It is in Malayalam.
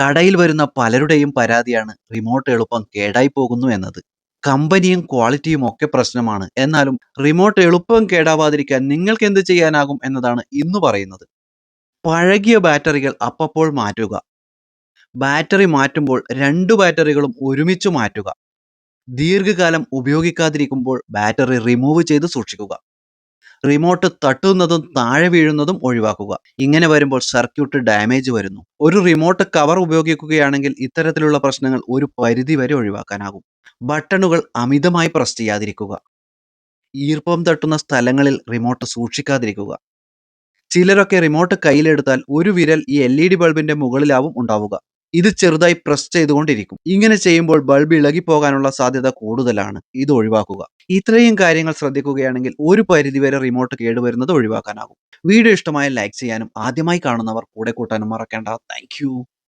കടയിൽ വരുന്ന പലരുടെയും പരാതിയാണ് റിമോട്ട് എളുപ്പം കേടായി പോകുന്നു എന്നത്. കമ്പനിയും ക്വാളിറ്റിയും ഒക്കെ പ്രശ്നമാണ്. എന്നാലും റിമോട്ട് എളുപ്പം കേടാവാതിരിക്കാൻ നിങ്ങൾക്ക് എന്ത് ചെയ്യാനാകും എന്നതാണ് ഇന്ന് പറയുന്നത്. പഴകിയ ബാറ്ററികൾ അപ്പപ്പോൾ മാറ്റുക. ബാറ്ററി മാറ്റുമ്പോൾ രണ്ട് ബാറ്ററികളും ഒരുമിച്ച് മാറ്റുക. ദീർഘകാലം ഉപയോഗിക്കാതിരിക്കുമ്പോൾ ബാറ്ററി റിമൂവ് ചെയ്ത് സൂക്ഷിക്കുക. റിമോട്ട് തട്ടുന്നതും താഴെ വീഴുന്നതും ഒഴിവാക്കുക. ഇങ്ങനെ വരുമ്പോൾ സർക്യൂട്ട് ഡാമേജ് വരുന്നു. ഒരു റിമോട്ട് കവർ ഉപയോഗിക്കുകയാണെങ്കിൽ ഇത്തരത്തിലുള്ള പ്രശ്നങ്ങൾ ഒരു പരിധി വരെ ഒഴിവാക്കാനാകും. ബട്ടണുകൾ അമിതമായി പ്രസ് ചെയ്യാതിരിക്കുക. ഈർപ്പം തട്ടുന്ന സ്ഥലങ്ങളിൽ റിമോട്ട് സൂക്ഷിക്കാതിരിക്കുക. ചിലരൊക്കെ റിമോട്ട് കയ്യിലെടുത്താൽ ഒരു വിരൽ ഈ എൽ ഇ ഡി ബൾബിന്റെ മുകളിലാവും ഉണ്ടാവുക. ഇത് ചെറുതായി പ്രസ് ചെയ്തുകൊണ്ടിരിക്കും. ഇങ്ങനെ ചെയ്യുമ്പോൾ ബൾബ് ഇളകി പോകാനുള്ള സാധ്യത കൂടുതലാണ്. ഇത് ഒഴിവാക്കുക. ഇത്രയും കാര്യങ്ങൾ ശ്രദ്ധിക്കുകയാണെങ്കിൽ ഒരു പരിധിവരെ റിമോട്ട് കേടുവരുന്നത് ഒഴിവാക്കാനാകും. വീഡിയോ ഇഷ്ടമായ ലൈക്ക് ചെയ്യാനും ആദ്യമായി കാണുന്നവർ കൂടെ കൂട്ടാനും മറക്കേണ്ട. താങ്ക്